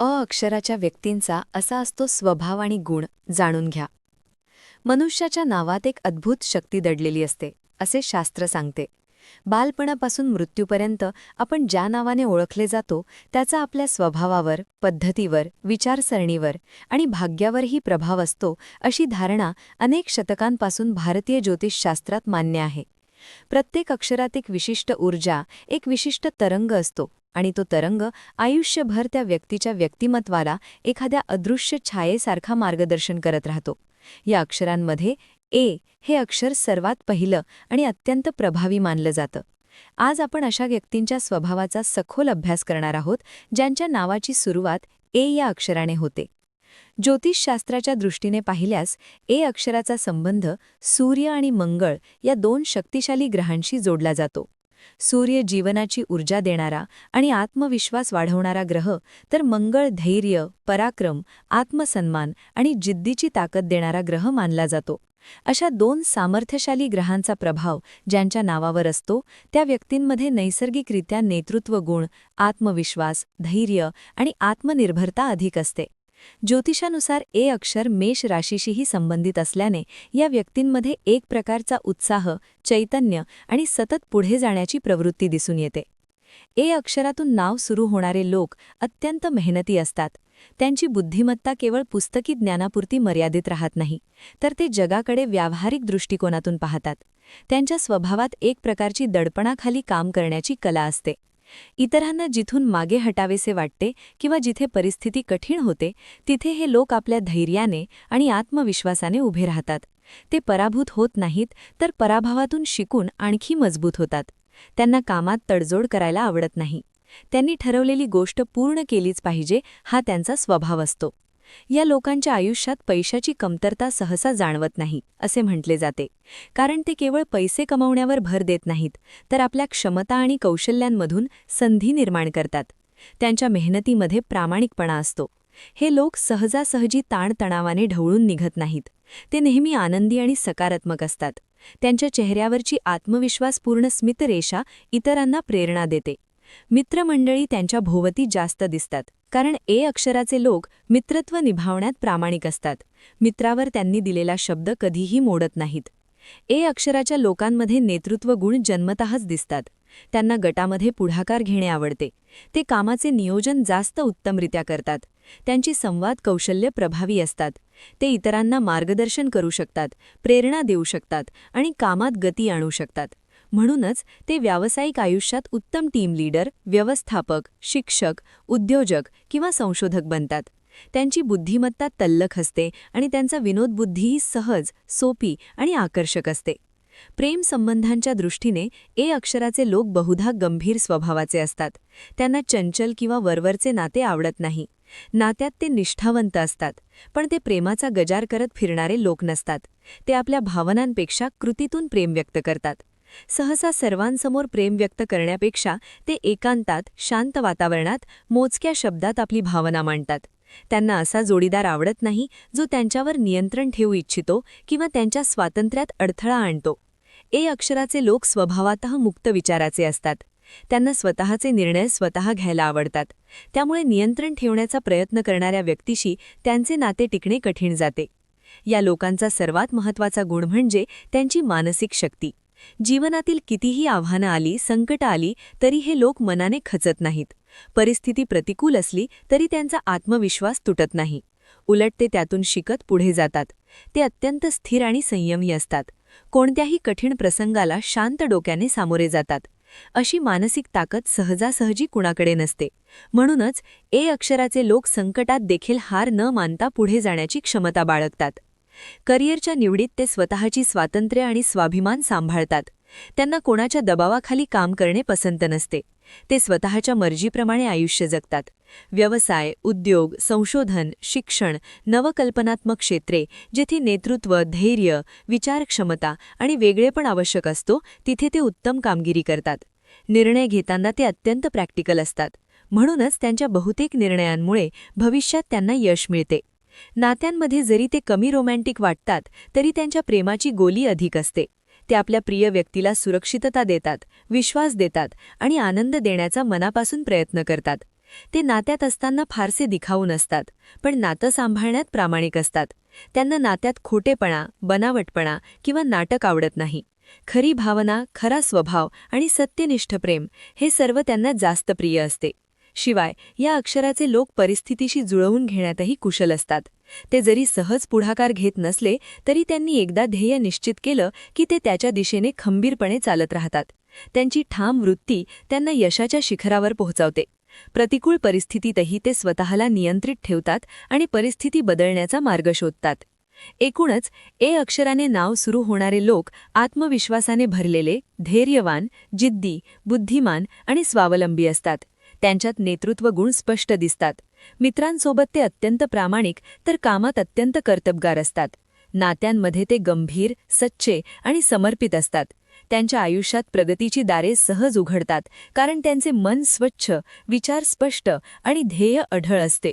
अ अक्षराच्या व्यक्तींचा असा असतो स्वभाव आणि गुण जाणून घ्या. मनुष्याच्या नावात एक अद्भुत शक्ती दडलेली असते असे शास्त्र सांगते. बालपणापासून मृत्यूपर्यंत आपण ज्या नावाने ओळखले जातो त्याचा आपल्या स्वभावावर पद्धतीवर विचारसरणीवर आणि भाग्यावरही प्रभाव असतो अशी धारणा अनेक शतकांपासून भारतीय ज्योतिषशास्त्रात मान्य आहे. प्रत्येक अक्षरात एक विशिष्ट ऊर्जा एक विशिष्ट तरंग असतो. आणि तो तरंग आयुष्यभर त्या व्यक्तीच्या व्यक्तिमत्वाला एखाद्या अदृश्य छायेसारखा मार्गदर्शन करत राहतो. या अक्षरांमध्ये ए हे अक्षर सर्वात पहिलं आणि अत्यंत प्रभावी मानलं जातं. आज आपण अशा व्यक्तींच्या स्वभावाचा सखोल अभ्यास करणार आहोत ज्यांच्या नावाची सुरुवात ए या अक्षराने होते. ज्योतिषशास्त्राच्या दृष्टीने पाहिल्यास ए अक्षराचा संबंध सूर्य आणि मंगळ या दोन शक्तिशाली ग्रहांशी जोडला जातो. सूर्य जीवनाची ऊर्जा देणारा आणि आत्मविश्वास वाढवणारा ग्रह तर मंगळ धैर्य पराक्रम आत्मसन्मान आणि जिद्दीची ताकद देणारा ग्रह मानला जातो. अशा दोन सामर्थ्यशाली ग्रहांचा प्रभाव ज्यांच्या नावावर असतो त्या व्यक्तींमध्ये नैसर्गिकरित्या नेतृत्व गुण आत्मविश्वास धैर्य आणि आत्मनिर्भरता अधिक असते. ज्योतिषानुसार ए अक्षर मेष राशीशीही संबंधित असल्याने या व्यक्तींमध्ये एक प्रकारचा उत्साह चैतन्य आणि सतत पुढे जाण्याची प्रवृत्ती दिसून येते. ए अक्षरातून नाव सुरू होणारे लोक अत्यंत मेहनती असतात. त्यांची बुद्धिमत्ता केवळ पुस्तकी ज्ञानापुरती मर्यादित राहत नाही तर ते जगाकडे व्यावहारिक दृष्टिकोनातून पाहतात. त्यांच्या स्वभावात एक प्रकारची दडपणाखाली काम करण्याची कला असते. इतरांना जिथून मागे हटावेसे वाटते किंवा जिथे परिस्थिती कठीण होते तिथे हे लोक आपल्या धैर्याने आणि आत्मविश्वासाने उभे राहतात. ते पराभूत होत नाहीत तर पराभवातून शिकून आणखी मजबूत होतात. त्यांना कामात तडजोड करायला आवडत नाही. त्यांनी ठरवलेली गोष्ट पूर्ण केलीच पाहिजे हा त्यांचा स्वभाव असतो. या लोकांच्या आयुष्यात पैशाची कमतरता सहसा जाणवत नाही असे म्हटले जाते. कारण ते केवळ पैसे कमावण्यावर भर देत नाहीत तर आपल्या क्षमता आणि कौशल्यांमधून संधी निर्माण करतात. त्यांच्या मेहनतीमध्ये प्रामाणिकपणा असतो. हे लोक सहजासहजी ताणतणावाने ढवळून निघत नाहीत. ते नेहमी आनंदी आणि सकारात्मक असतात. त्यांच्या चेहऱ्यावरची आत्मविश्वासपूर्ण स्मितरेषा इतरांना प्रेरणा देते. मित्रमंडळी त्यांच्या भोवती जास्त दिसतात कारण ए अक्षराचे लोक मित्रत्व निभावण्यात प्रामाणिक असतात. मित्रावर त्यांनी दिलेला शब्द कधीही मोडत नाहीत. ए अक्षराच्या लोकांमध्ये नेतृत्व गुण जन्मतःच दिसतात. त्यांना गटामध्ये पुढाकार घेणे आवडते. ते कामाचे नियोजन जास्त उत्तमरित्या करतात. त्यांची संवाद कौशल्य प्रभावी असतात. ते इतरांना मार्गदर्शन करू शकतात प्रेरणा देऊ शकतात आणि कामात गती आणू शकतात. म्हणूनच ते व्यावसायिक आयुष्यात उत्तम टीम लीडर व्यवस्थापक शिक्षक उद्योजक किंवा संशोधक बनतात. त्यांची बुद्धिमत्ता तल्लख असते आणि त्यांचा विनोदबुद्धीही सहज सोपी आणि आकर्षक असते. प्रेम संबंधांच्या दृष्टीने ए अक्षराचे लोक बहुधा गंभीर स्वभावाचे असतात. त्यांना चंचल किंवा वरवरचे नाते आवडत नाही. नात्यात ते निष्ठावंत असतात पण ते प्रेमाचा गजार करत फिरणारे लोक नसतात. ते आपल्या भावनांपेक्षा कृतीतून प्रेम व्यक्त करतात. सहसा सर्वांसमोर प्रेम व्यक्त करण्यापेक्षा ते एकांतात शांत वातावरणात मोजक्या शब्दात आपली भावना मांडतात. त्यांना असा जोडीदार आवडत नाही जो त्यांच्यावर नियंत्रण ठेवू इच्छितो किंवा त्यांच्या स्वातंत्र्यात अडथळा आणतो. ए अक्षराचे लोक स्वभावात मुक्त विचाराचे असतात. त्यांना स्वतःचे निर्णय स्वतः घ्यायला आवडतात. त्यामुळे नियंत्रण ठेवण्याचा प्रयत्न करणाऱ्या व्यक्तीशी त्यांचे नाते टिकणे कठीण जाते. या लोकांचा सर्वात महत्त्वाचा गुण म्हणजे त्यांची मानसिक शक्ती. जीवनातील कितीही आव्हानं आली संकट आली तरी हे लोक मनाने खचत नाहीत. परिस्थिती प्रतिकूल असली तरी त्यांचा आत्मविश्वास तुटत नाही. उलट ते त्यातून शिकत पुढे जातात. ते अत्यंत स्थिर आणि संयमी असतात. कोणत्याही कठीण प्रसंगाला शांत डोक्याने सामोरे जातात. अशी मानसिक ताकद सहजासहजी कुणाकडे नसते. म्हणूनच ए अक्षराचे लोक संकटात देखील हार न मानता पुढे जाण्याची क्षमता बाळगतात. करिअरच्या निवडीत ते स्वतःची स्वातंत्र्य आणि स्वाभिमान सांभाळतात. त्यांना कोणाच्या दबावाखाली काम करणे पसंत नसते. ते स्वतःच्या मर्जीप्रमाणे आयुष्य जगतात. व्यवसाय उद्योग संशोधन शिक्षण नवकल्पनात्मक क्षेत्रे जेथे नेतृत्व धैर्य विचारक्षमता आणि वेगळेपण आवश्यक असतो तिथे ते उत्तम कामगिरी करतात. निर्णय घेताना ते अत्यंत प्रॅक्टिकल असतात. म्हणूनच त्यांच्या बहुतेक निर्णयांमुळे भविष्यात त्यांना यश मिळते. नात्यांमध्ये जरी ते कमी रोमॅन्टिक वाटतात तरी त्यांच्या प्रेमाची गोली अधिक असते. ते आपल्या प्रिय व्यक्तीला सुरक्षितता देतात विश्वास देतात आणि आनंद देण्याचा मनापासून प्रयत्न करतात. ते नात्यात असताना फारसे दिखाऊ नसतात पण नातं सांभाळण्यात प्रामाणिक असतात. त्यांना नात्यात खोटेपणा बनावटपणा किंवा नाटक आवडत नाही. खरी भावना खरा स्वभाव आणि सत्यनिष्ठ प्रेम हे सर्व त्यांना जास्त प्रिय असते. शिवाय या अक्षराचे लोक परिस्थितीशी जुळवून घेण्यातही कुशल असतात. ते जरी सहज पुढाकार घेत नसले तरी त्यांनी एकदा ध्येय निश्चित केलं की ते त्याच्या दिशेने खंबीरपणे चालत राहतात. त्यांची ठाम वृत्ती त्यांना यशाच्या शिखरावर पोहोचवते. प्रतिकूल परिस्थितीतही ते स्वतःला नियंत्रित ठेवतात आणि परिस्थिती बदलण्याचा मार्ग शोधतात. एकूणच ए अक्षराने नाव सुरू होणारे लोक आत्मविश्वासाने भरलेले धैर्यवान जिद्दी बुद्धिमान आणि स्वावलंबी असतात. त्यांच्यात नेतृत्व गुण स्पष्ट दिसतात. मित्रांसोबत ते अत्यंत प्रामाणिक तर कामात अत्यंत कर्तबगार असतात. नात्यांमध्ये ते गंभीर सच्चे आणि समर्पित असतात. त्यांच्या आयुष्यात प्रगतीची दारे सहज उघडतात कारण त्यांचे मन स्वच्छ विचार स्पष्ट आणि ध्येय अढळ असते.